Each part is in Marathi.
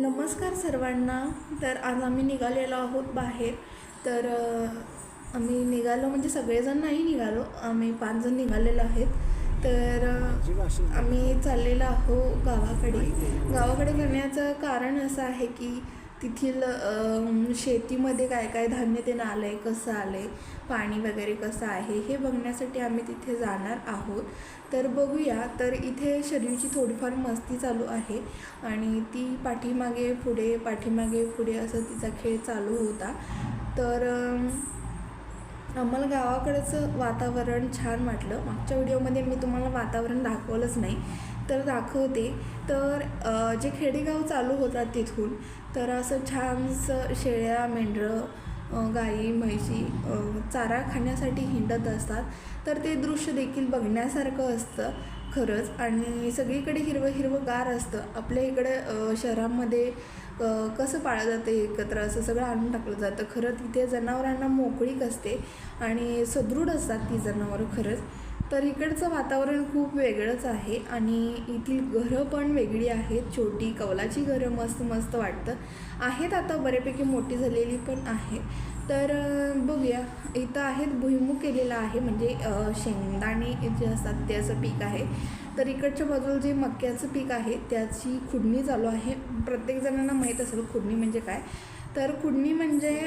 नमस्कार सर्वांना. तर आज आम्ही निघालेलो आहोत बाहेर. तर आम्ही निघालो म्हणजे सगळेजण नाही निघालो. आम्ही पाचजण निघालेलो आहेत. तर आम्ही चाललेलो आहो गावाकडे. गावाकडे जाण्याचं कारण असं आहे की तेथील शेतीमध्ये काय काय धान्य ते आलं आहे कसं आलं आहे पाणी वगैरे कसं आहे हे बघण्यासाठी आम्ही तिथे जाणार आहोत. तर बघूया. तर इथे शरीरची थोडीफार मस्ती चालू आहे आणि ती पाठीमागे पुढे पाठीमागे पुढे असं तिचा खेळ चालू होता. तर आम्हाला गावाकडचं वातावरण छान वाटलं. मागच्या व्हिडिओमध्ये मी तुम्हाला वातावरण दाखवलंच नाही. तर दाखवते. तर जे खेडेगाव चालू होतात तिथून तर असं छानसं शेळ्या मेंढरं गाई म्हैशी चारा खाण्यासाठी हिंडत असतात. तर ते दृश्य देखील बघण्यासारखं असतं खरंच. आणि सगळीकडे हिरवं हिरवं गार असतं. आपल्या इकडे शहरामध्ये कसं पाळलं जातं एकत्र? असं सगळं आणून टाकलं जातं. खरं तिथे जनावरांना मोकळीक असते आणि सदृढ असतात ती जनावरं खरंच. तर इकडचं वातावरण खूप वेगळंच आहे आणि येथील घरं पण वेगळी आहेत. छोटी कौलाची घरं मस्त मस्त वाटतं. आहेत आता बऱ्यापैकी मोठी झालेली पण आहे. तर बघूया. इथं आहेत भुईमुग केलेला आहे. म्हणजे शेंगदाणे जे असतात त्याचं पीक आहे. तर इकडच्या बाजूला जे मक्याचं पीक आहे त्याची खुडणी चालू आहे. प्रत्येक जणांना माहीत असेल खुडणी म्हणजे काय? तर खुडणी म्हणजे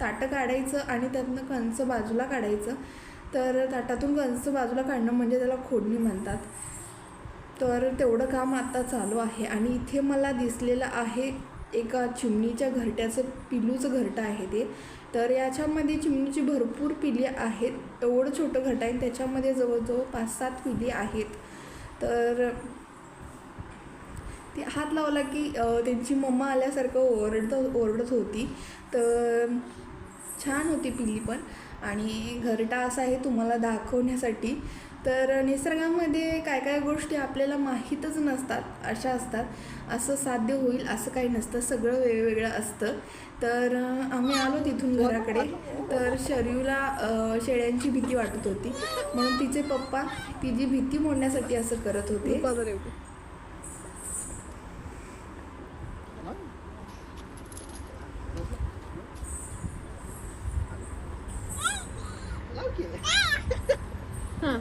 ताटं काढायचं आणि त्यातनं कंच बाजूला काढायचं. तर ताटातून कंच बाजूला काढणं म्हणजे त्याला खोडणी म्हणतात. तर तेवढं काम आता चालू आहे आणि इथे मला दिसलेलं आहे एका चिमणीच्या घरट्याचं पिलूचं घरटं आहे ते. तर याच्यामध्ये चिमणीची भरपूर पिली आहेत. एवढं छोटं घरटं आहे आणि त्याच्यामध्ये जवळजवळ पाच सात पिली आहेत. तर ते हात लावला की त्यांची मम्मा आल्यासारखं ओरडत ओरडत होती. तर छान होती पिली पण. आणि घरटा असा आहे तुम्हाला दाखवण्यासाठी. तर निसर्गामध्ये काय काय गोष्टी आपल्याला माहीतच नसतात अशा असतात. असं साध्य होईल असं काही नसतं. सगळं वेगवेगळं असतं. तर आम्ही आलो तिथून घराकडे. तर शरीरला शेळ्यांची भीती वाटत होती. म्हणून तिचे पप्पा तिची भीती मोडण्यासाठी असं करत होते.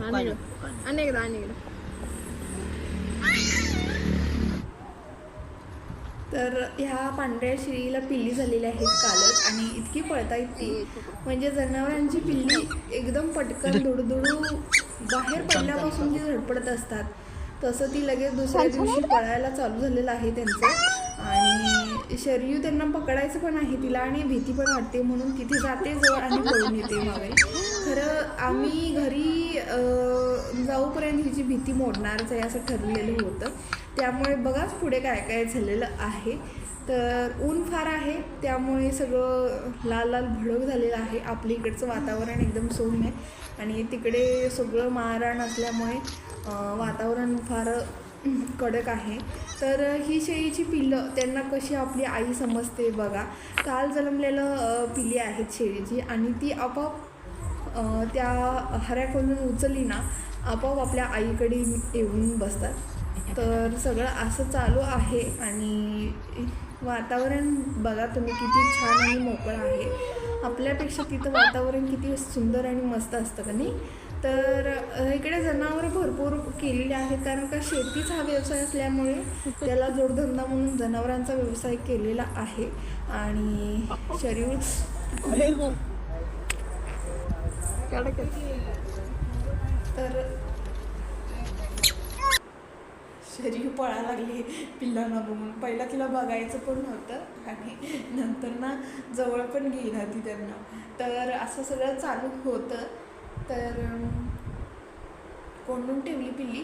अनेकदा अनेकदा अनेकदा तर ह्या पांढऱ्या शिळीला पिल्ली झालेली आहेत कालच आणि इतकी पळतायत ती. म्हणजे जनावरांची पिल्ली एकदम पटकन दुडदुडू बाहेर पडल्यापासून जी धडपडत असतात. तसं ती लगेच दुसऱ्या दिवशी पळायला चालू झालेलं आहे त्यांचं. आणि शरीर त्यांना पकडायचं पण आहे तिला आणि भीती पण वाटते म्हणून तिथे जाते जवळ आणि पळून येते मागे. खरं आम्ही घरी जाऊपर्यंत जाऊपर्यंत हिची भीती मोडणारच आहे असं ठरलेलं होतं. त्यामुळे बघाच पुढे काय काय झालेलं आहे. तर ऊन फार आहे त्यामुळे सगळं लाल लाल भडक झालेलं आहे. आपल्या इकडचं वातावरण एकदम सौम्य आहे आणि तिकडे सगळं मारण असल्यामुळे वातावरण फार कडक आहे. तर ही शेळीची पिल्लं त्यांना कशी आपली आई समजते बघा. काल जन्मलेलं पिली पिल्ली आहेत शेळीची आणि ती आपोआप त्या हऱ्याकडून उचलली ना आपोआप आपल्या आईकडे येऊन बसतात. तर सगळं असं चालू आहे आणि वातावरण बघा तुम्ही किती छान आणि मोकळं आहे. आपल्यापेक्षा तिथं वातावरण किती सुंदर आणि मस्त असतं का नाही? तर इकडे जनावरं भरपूर केलेली आहेत कारण का शेतीच हा व्यवसाय असल्यामुळे त्याला जोडधंदा म्हणून जनावरांचा व्यवसाय केलेला आहे. आणि शरीर तर शरीर पळायला लागली पिल्लांना बघून पहिला तिला बघायचं पण नव्हतं आणि नंतर ना जवळ पण घेईना ती त्यांना. तर असं सगळं चालू होतं. तर कोंडून ठेवली पिल्ली.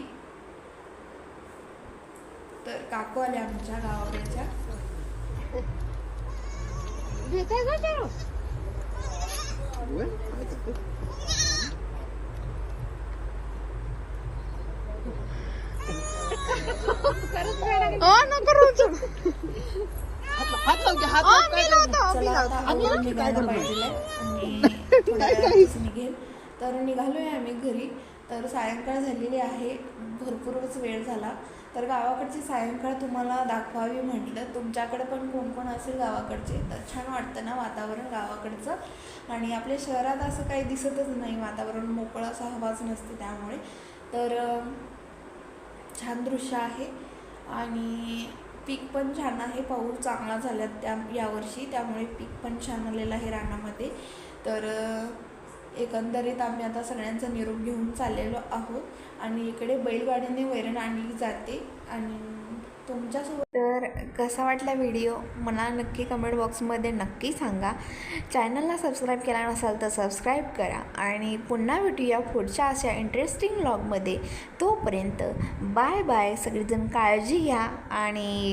तर काकू आल्या आमच्या गावाकडच्या. ओ नको रोचू ओ, मी लावतो, मी चला लावतो. आता आवरून निघायला पाहिजे आणि थोड्या वेळातच निघेल तर निघालोय आम्ही घरी. तर सायंकाळ झालेली आहे. भरपूरच वेळ झाला. तर गावाकडची सायंकाळ तुम्हाला दाखवावी म्हटलं. तुमच्याकडे पण कोण कोण असेल गावाकडचे? तर छान वाटतं ना वातावरण गावाकडचं. आणि आपल्या शहरात असं काही दिसतच नाही. वातावरण मोकळं असा हवाच नसते त्यामुळे. तर छान दृश्य आहे. आणि पीक पण छान आहे. पाऊस चांगला झाला त्या यावर्षी त्यामुळे पीक पण छान आलेलं आहे रानामध्ये. तर एकंदरीत आम्ही आता सगळ्यांचा निरोप घेऊन चाललेलो आहोत. आणि इकडे बैलगाडीने वैरण आणली जाते. आणि तुमच्यासोबत तर कसा वाटला व्हिडिओ? मला नक्की कमेंट बॉक्समध्ये नक्की सांगा. चॅनलला सबस्क्राईब केला नसाल तर सबस्क्राईब करा. आणि पुन्हा भेटूया पुढच्या अशा इंटरेस्टिंग व्लॉगमध्ये तोपर्यंत बाय बाय सगळेजण काळजी घ्या. आणि